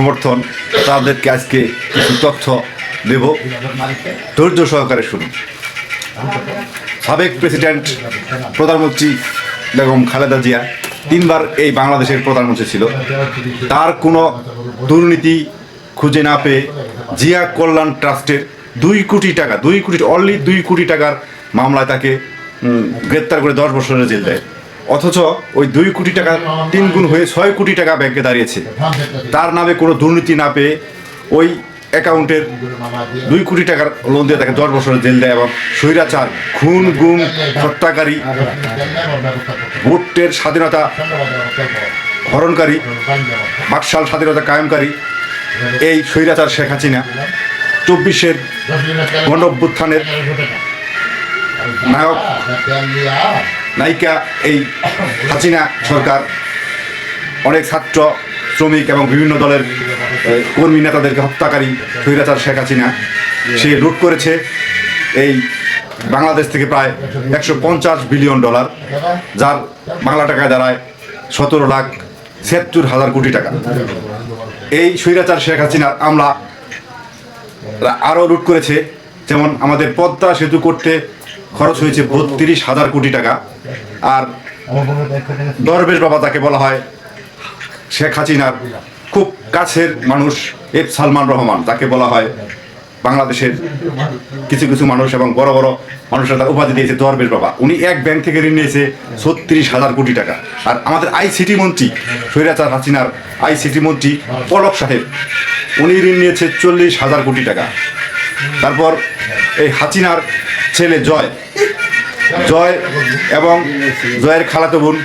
সমর্থন, তাদেরকে আজকে কিছু তথ্য দেব। ধৈর্য সহকারে শুনুন। সাবেক প্রেসিডেন্ট প্রধানমন্ত্রী বেগম খালেদা জিয়া তিনবার এই বাংলাদেশের প্রধানমন্ত্রী ছিল। তার কোনো দুর্নীতি খুঁজে না পেয়ে জিয়া কল্যাণ ট্রাস্টের দুই কোটি টাকা, দুই কোটি, অনলি দুই কোটি টাকার মামলায় তাকে গ্রেপ্তার করে দশ বছরের জেল দেয়। অথচ ওই দুই কোটি টাকা, তিন গুণ হয়ে ছয় কোটি টাকা ব্যাংকে দাঁড়িয়েছে। তার নামে কোনো দুর্নীতি না পেয়ে ওই অ্যাকাউন্টের দুই কোটি টাকার লোন দিয়ে তাকে দশ বছরের জেল দেয় এবং স্বৈরাচার, খুন, গুম, হত্যাকারী, ভোটের স্বাধীনতা হরণকারী, বাকশাল স্বাধীনতা কায়েমকারী এই স্বৈরাচার শেখ হাসিনা চব্বিশের গণ নায়ক নায়িকা এই হাসিনা সরকার। অনেক ছাত্র, শ্রমিক এবং বিভিন্ন দলের কর্মী নেতাদেরকে হত্যাকারী স্বৈরাচার শেখ হাসিনা। সে লুট করেছে এই বাংলাদেশ থেকে প্রায় একশো পঞ্চাশ বিলিয়ন ডলার, যার বাংলা টাকায় দাঁড়ায় সতেরো লাখ ছিয়াত্তর হাজার কোটি টাকা। এই স্বৈরাচার শেখ হাসিনার আমলা আরও লুট করেছে, যেমন আমাদের পদ্মা সেতু করতে খরচ হয়েছে বত্রিশ হাজার কোটি টাকা। আর দরবেশ বাবা তাকে বলা হয় শেখ হাসিনার খুব কাছের মানুষ, এফ সালমান রহমান তাকে বলা হয় বাংলাদেশের কিছু কিছু মানুষ এবং বড় বড় মানুষরা তার উপাধি দিয়েছে দরবেশ বাবা। উনি এক ব্যাংক থেকে ঋণ নিয়েছে ছত্রিশ হাজার কোটি টাকা। আর আমাদের আইসিটি মন্ত্রী সৈরাচার হাসিনার আইসিটি মন্ত্রী পলক সাহেব, উনি ঋণ নিয়েছে চল্লিশ হাজার কোটি টাকা। তারপর এই হাসিনার ছেলে জয়। জয় এবং জয়ের খালাতো বোন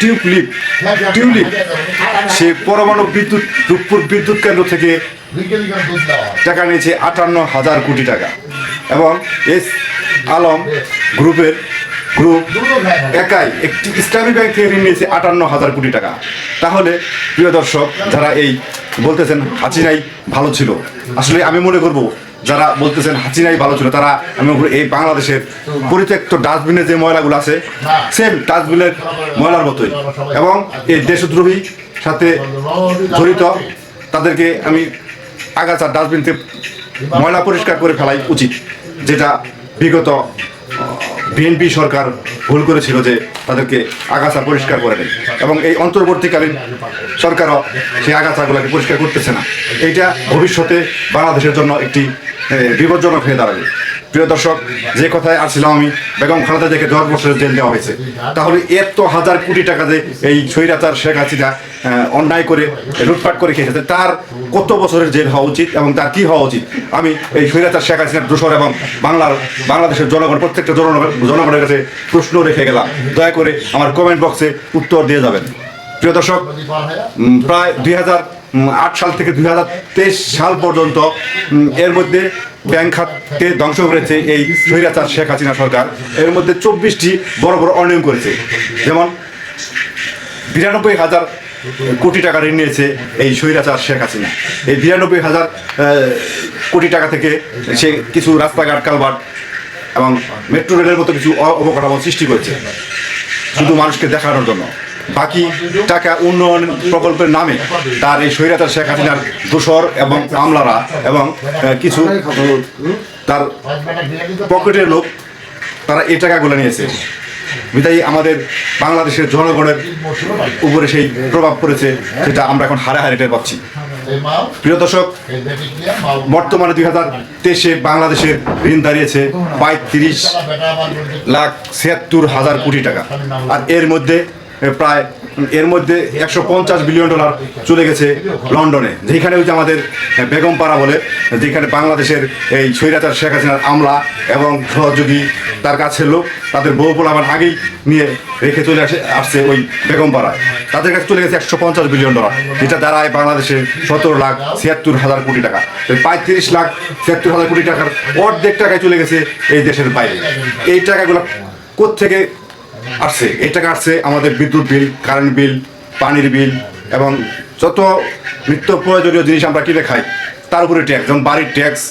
টিউবলিপ। টিউলিপ সে পরমাণু বিদ্যুৎ রূপপুর বিদ্যুৎ কেন্দ্র থেকে টাকা নিয়েছে আটান্ন হাজার কোটি টাকা। এবং এস আলম গ্রুপের গ্রুপ একাই একটি ইসলামী ব্যাংক থেকে ঋণ নিয়েছে আটান্ন হাজার কোটি টাকা। তাহলে, প্রিয় দর্শক, যারা এই বলতেছেন হাসিনাই ভালো ছিল, আসলে আমি মনে করব যারা বলতেছেন হাসিনাই ভালো ছিল, তারা আমি এই বাংলাদেশের পরিত্যক্ত ডাস্টবিনে যে ময়লাগুলো আছে সেম ডাস্টবিনের ময়লার মতোই। এবং এই দেশদ্রোহী সাথে জড়িত, তাদেরকে আমি আগাছা ডাস্টবিন থেকে ময়লা পরিষ্কার করে ফেলাই উচিত, যেটা বিগত বিএনপি সরকার ভুল করেছিল যে তাদেরকে আগাছা পরিষ্কার করে দেয়। এবং এই অন্তর্বর্তীকালীন সরকারও সেই আগাছাগুলোকে পরিষ্কার করতেছে না। এইটা ভবিষ্যতে বাংলাদেশের জন্য একটি বিপজ্জনক হয়ে দাঁড়াবে। প্রিয় দর্শক, যে কথায় আসছিলাম আমি, বেগম খালেদা জিয়াকে দশ বছরের জেল দেওয়া হয়েছে। তাহলে এত হাজার কোটি টাকা যে এই স্বৈরাচার শেখ হাসিনা অন্যায় করে, লুটপাট করে খেয়েছে, তার কত বছরের জেল হওয়া উচিত এবং তার কি হওয়া উচিত? আমি এই স্বৈরাচার শেখ হাসিনার দোষর এবং বাংলার, বাংলাদেশের জনগণ, প্রত্যেকটা জনগণ, জনগণের কাছে প্রশ্ন রেখে গেলাম। দয়া করে আমার কমেন্ট বক্সে উত্তর দিয়ে যাবেন। প্রিয় দর্শক প্রায় দুই হাজার আট সাল থেকে দুই হাজার তেইশ সাল পর্যন্ত এর মধ্যে ব্যাংক খাতকে ধ্বংস করেছে এই স্বৈরাচার শেখ হাসিনা সরকার। এর মধ্যে চব্বিশটি বড় বড় অনিয়ম করেছে। যেমন, বিরানব্বই হাজার কোটি টাকা ঋণ নিয়েছে এই স্বৈরাচার শেখ হাসিনা। এই বিরানব্বই হাজার কোটি টাকা থেকে সে কিছু রাস্তাঘাট, কালভার্ট এবং মেট্রো রেলের মতো কিছু অবকাঠামো সৃষ্টি করেছে। শুধু মানুষকে দেখানোর জন্য। বাকি টাকা উন্নয়ন প্রকল্পের নামে তার এই স্বৈরাচার শেখ হাসিনার দোসর এবং আমলারা এবং কিছু তার পকেটের লোক, তারা এই টাকাগুলো নিয়েছে। বিদায়ী আমাদের বাংলাদেশের জনগণের উপরে সেই প্রভাব পড়েছে সেটা আমরা এখন হারে হারে টের পাচ্ছি। প্রিয় দর্শক, বর্তমানে দুই হাজার তেইশে বাংলাদেশের ঋণ দাঁড়িয়েছে পঁয়ত্রিশ লাখ ছিয়াত্তর হাজার কোটি টাকা। আর এর মধ্যে প্রায় এর মধ্যে একশো পঞ্চাশ বিলিয়ন ডলার চলে গেছে লন্ডনে, যেখানে হচ্ছে আমাদের বেগমপাড়া বলে, যেখানে বাংলাদেশের এই স্বৈরাচার শেখ হাসিনার আমলা এবং সহযোগী তার কাছের লোক, তাদের বউ পোলাবার আগেই নিয়ে রেখে চলে আসে, আসছে ওই বেগমপাড়ায় তাদের কাছে চলে গেছে একশো পঞ্চাশ বিলিয়ন ডলার, যেটা দাঁড়ায় বাংলাদেশের সতেরো লাখ ছিয়াত্তর হাজার কোটি টাকা। পঁয়ত্রিশ লাখ ছিয়াত্তর হাজার কোটি টাকার অর্ধেক টাকায় চলে গেছে এই দেশের বাইরে। এই টাকাগুলো কোত্থেকে আসছে এই টাকা আসছে আমাদের বিদ্যুৎ বিল কারেন্ট বিল পানির বিল এবং যত নিত্য প্রয়োজনীয় জিনিস আমরা কিনে খাই, তার উপরে ট্যাক্স যেমন বাড়ির ট্যাক্স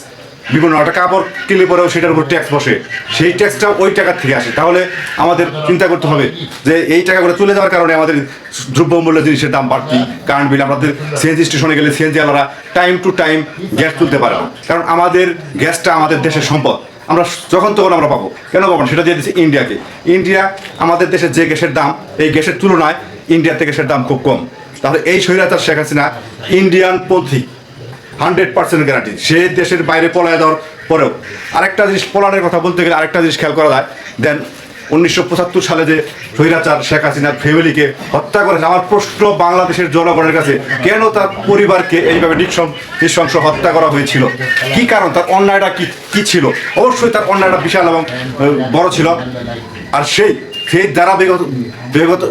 বিভিন্ন একটা কাপড় কিনলে পরেও সেটার উপর ট্যাক্স বসে। সেই ট্যাক্সটা ওই টাকার থেকে আসে। তাহলে আমাদের চিন্তা করতে হবে যে এই টাকাগুলো তুলে যাওয়ার কারণে আমাদের দ্রব্যমূল্য জিনিসের দাম বাড়তি কারেন্ট বিল আমাদের সিএনজি স্টেশনে গেলে সিএনজি আলারা টাইম টু টাইম গ্যাস তুলতে পারে কারণ আমাদের গ্যাসটা আমাদের দেশের সম্পদ। আমরা যখন তখন আমরা পাবো। কেন পাবো না? সেটা দিয়ে দিচ্ছে ইন্ডিয়াকে। ইন্ডিয়া আমাদের দেশের যে গ্যাসের দাম, এই গ্যাসের তুলনায় ইন্ডিয়াতে গ্যাসের দাম খুব কম। তাহলে এই স্বৈরাচার শেখ হাসিনা ইন্ডিয়ান পন্থী হান্ড্রেড পার্সেন্ট গ্যারান্টি সে দেশের বাইরে পলায় দেওয়ার পরেও। আরেকটা জিনিস, পলানের কথা বলতে গেলে আরেকটা জিনিস খেয়াল করা যায়। দেন উনিশশো পঁচাত্তর সালে যে স্বৈরাচার শেখ হাসিনার ফ্যামিলিকে হত্যা করেছে, আমার প্রশ্ন বাংলাদেশের জনগণের কাছে, কেন তার পরিবারকে এইভাবে নিঃসং, নৃশংস হত্যা করা হয়েছিল? কি কারণ? তার অন্যায়টা কি কি ছিল? অবশ্যই তার অন্যায়টা বিশাল এবং বড় ছিল। আর সেই সেই ধারাবাহিকত, বিগত,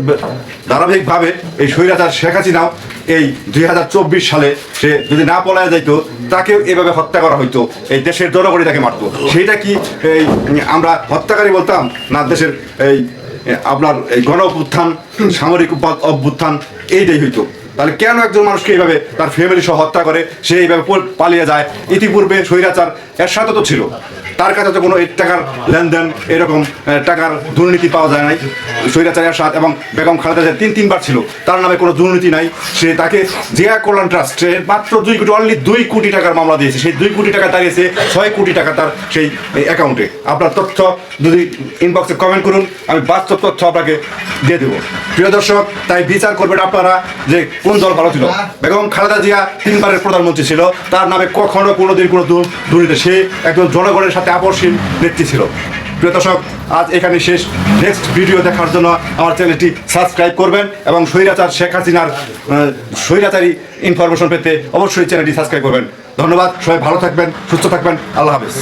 ধারাবাহিকভাবে এই স্বৈরাচার শেখ হাসিনাও এই দুই হাজার চব্বিশ সালে সে যদি না পলায় যাইতো, তাকেও এভাবে হত্যা করা হইতো, এই দেশের জনগণই তাকে মারতো। সেইটা কি এই আমরা হত্যাকারী বলতাম, না দেশের এই, আপনার এই গণ অভ্যুত্থান সামরিক অভ্যুত্থান এইটাই হইতো। তাহলে কেন একজন মানুষকে এইভাবে তার ফ্যামিলি সহ হত্যা করে? সে এইভাবে পালিয়ে যায়। ইতিপূর্বে স্বৈরাচার এর সাথে তো ছিল। তার কাছে তো কোনো টাকার লেনদেন এরকম টাকার দুর্নীতি পাওয়া যায় নাই। স্বৈরাচারের সাথ এবং বেগম খালেদা তিন, তিনবার ছিল। তার নামে কোনো দুর্নীতি নাই। সে তাকে জিয়া কল্যাণ ট্রাস্ট মাত্র দুই কোটি অনলি দুই কোটি টাকার মামলা দিয়েছে। সেই দুই কোটি টাকা দাঁড়িয়েছে ছয় কোটি টাকা তার সেই অ্যাকাউন্টে আপনার তথ্য যদি ইনবক্সে কমেন্ট করুন, আমি বাস্তব তথ্য আপনাকে দিয়ে দেবো। প্রিয় দর্শক, তাই বিচার করবেন আপনারা যে কোন দল ভালো ছিল? বেগম খালেদা জিয়া তিনবারের প্রধানমন্ত্রী ছিল। তার নামে কখনো কোনোদিন কোনো দুর্নীতি। সে একজন জনগণের সাথে আপসহীন নেত্রী ছিল। প্রিয় দর্শক আজ এখানে শেষ। নেক্সট ভিডিও দেখার জন্য আমার চ্যানেলটি সাবস্ক্রাইব করবেন এবং স্বৈরাচার শেখ হাসিনার স্বৈরাচারী ইনফরমেশন পেতে অবশ্যই চ্যানেলটি সাবস্ক্রাইব করবেন। ধন্যবাদ। সবাই ভালো থাকবেন সুস্থ থাকবেন। আল্লাহ হাফেজ।